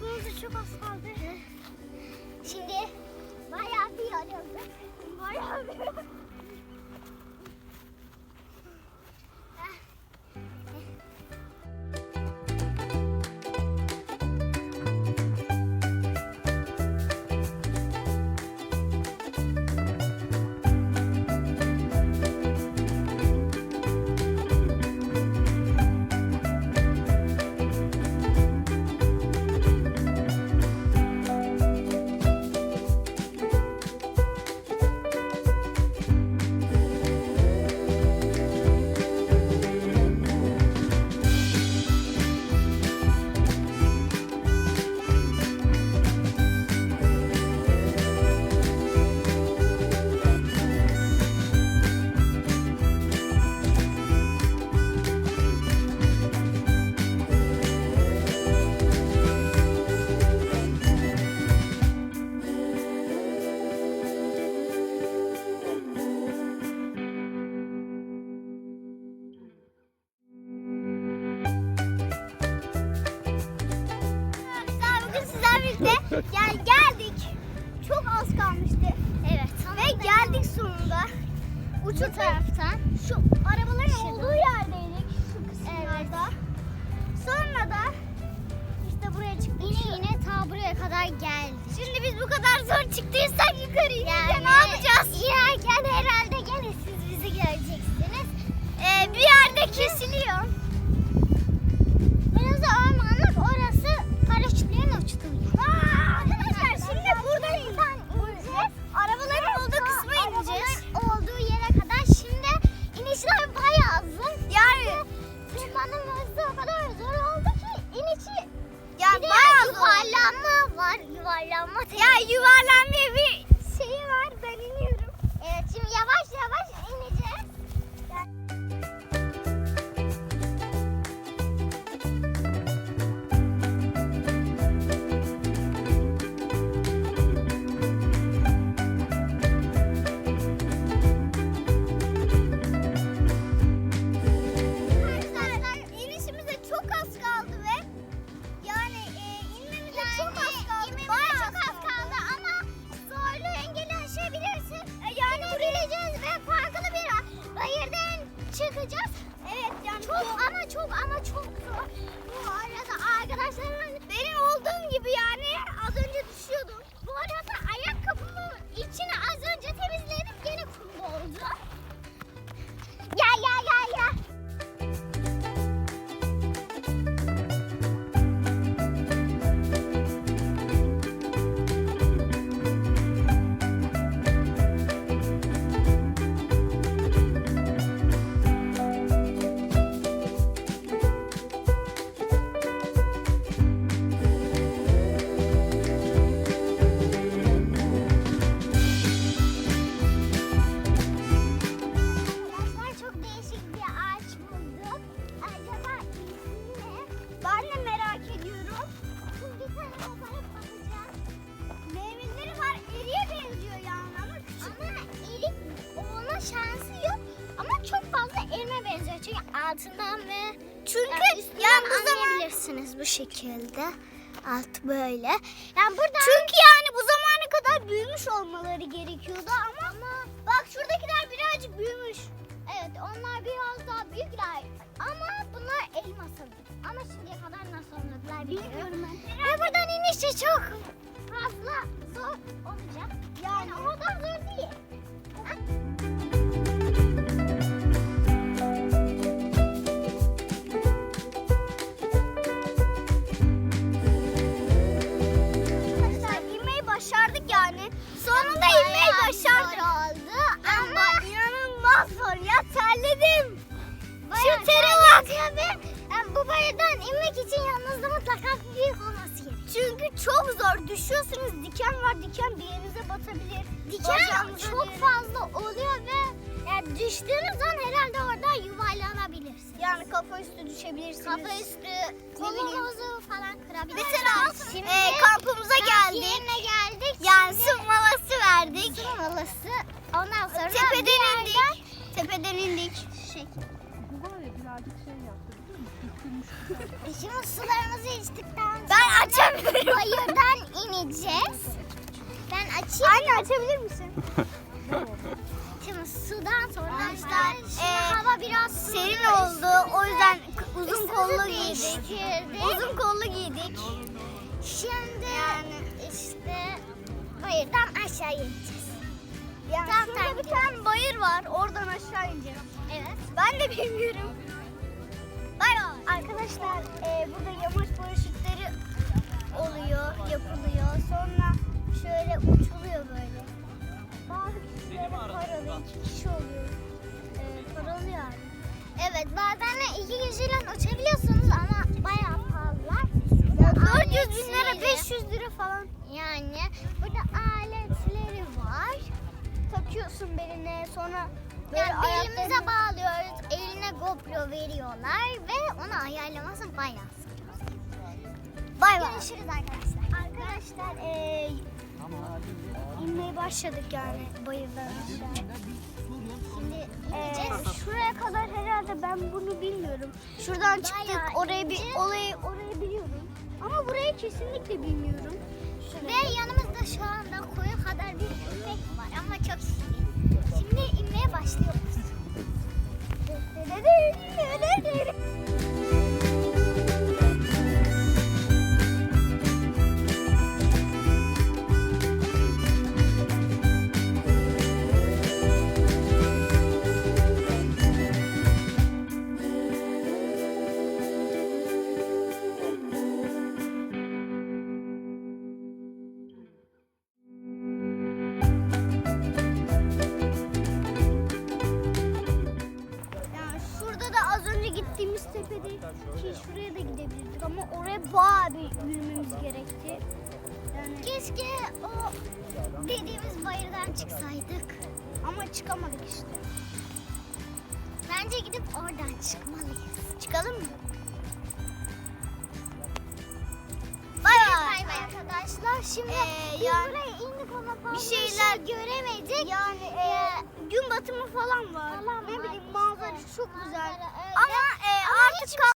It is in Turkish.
Çıkmamıza çok az kaldı. Şimdi bayağı bir yarıldık. Bayağı bir. Yani geldik. Çok az kalmıştı. Evet. Ve geldik sonunda. Uçu taraftan. Şu arabaların olduğu yerdeydik. Şu kısımlarda. Sonra da işte buraya çıktık. Yine yine ta buraya kadar geldik. Şimdi biz bu kadar zor çıktıysak yukarı yani, ne yapacağız? İnerken herhalde gene siz bizi göreceksiniz. Ee, bir yerde kesiliyor. Var. Yuvarlanma. Ya yuvarlanma bir Evet yani çok ama çok ama çok zor. Bu arada arkadaşlarım benim olduğum gibi yani az önce düşüyordum. Bu arada ayakkabımın içini az önce temizledim gene kum oldu. Gel gel gel. Altından ve çünkü yani bu anlayabilirsiniz bu şekilde. Alt böyle. Yani burada Çünkü yani bu zamana kadar büyümüş olmaları gerekiyordu ama, ama bak şuradakiler birazcık büyümüş. Evet onlar biraz daha büyükler ama bunlar elma sanırım. Ama şimdiye kadar nasıl olmadılar bilmiyorum ben. Ve buradan inişi çok fazla zor olacak. Yani o kadar zor değil. Bak. Ve bu bayırdan inmek için yalnızlığımı mutlaka büyük olması gerekiyor. Çünkü çok zor. Düşüyorsunuz diken var. Diken bir yerinize batabilir. Diken Bacağınıza çok fazla oluyor ve yani düştüğünüz an herhalde orada yuvarlanabilirsiniz. Yani kafa üstü düşebilirsiniz. Kafa üstü kolunuzu falan kırabilirsiniz. Mesela Şimdi e, kampımıza kamp geldik. yerine geldik. Yani Şimdi su molası verdik. su molası. Ondan sonra Tepeden bir indik. yerden Tepeden indik. Şey, Bu var ya birazcık şey yaptı biliyor musun? Dökülmüş. şimdi sularımızı içtikten sonra Ben açamıyorum. bayırdan ineceğiz. Ben açayım. Anne açabilir misin? Şimdi sudan sonra Arkadaşlar, şimdi e, hava biraz Serin oldu. O yüzden uzun kollu giydik. Uzun kollu giydik. Şimdi işte bayırdan aşağı ineceğiz. Yani Tam şurada tersi. bir tane bayır var. Oradan aşağı ineceğiz. Evet. Ben de bilmiyorum. Bay bay. Arkadaşlar e, burada yamaç paraşütleri oluyor, yapılıyor. Sonra şöyle uçuluyor böyle. Bazı kişilere paralı, iki kişi oluyor. E, paralı yani. Evet bazen de iki kişiyle uçabiliyorsunuz ama bayağı pahalılar. Ya Burada 400 bin lira, aletleri- 500 lira falan Yani burada aletleri var. Takıyorsun beline. Sonra böyle Yani ayaklarını- bağlıyoruz. Eline GoPro veriyorlar ve onu ayarlaması bayağı. Bay bay. Görüşürüz arkadaşlar. Arkadaşlar eee inmeye başladık yani bayırdan aşağı. Şimdi ineceğiz. şuraya kadar herhalde ben bunu bilmiyorum. Şuradan çıktık oraya bir olayı orayı biliyorum. Ama burayı kesinlikle bilmiyorum. Ve yanımızda şu anda koyu kadar bir köpek var ama çok şirin. Şimdi inmeye başlıyoruz. Gittiğimiz tepede ki şuraya da gidebilirdik ama oraya bayağı bir yürümemiz gerekti. Yani Keşke o dediğimiz bayırdan çıksaydık. ama çıkamadık işte. Bence gidip oradan çıkmalıyız. Çıkalım mı? Bay bay arkadaşlar. Şimdi Ee, biz yani buraya indik ama fazla bir şeyler şey göremedik. Yani e, gün batımı falan var. Falan ne var bileyim işte. Çok güzel. Ama, e, Ama artık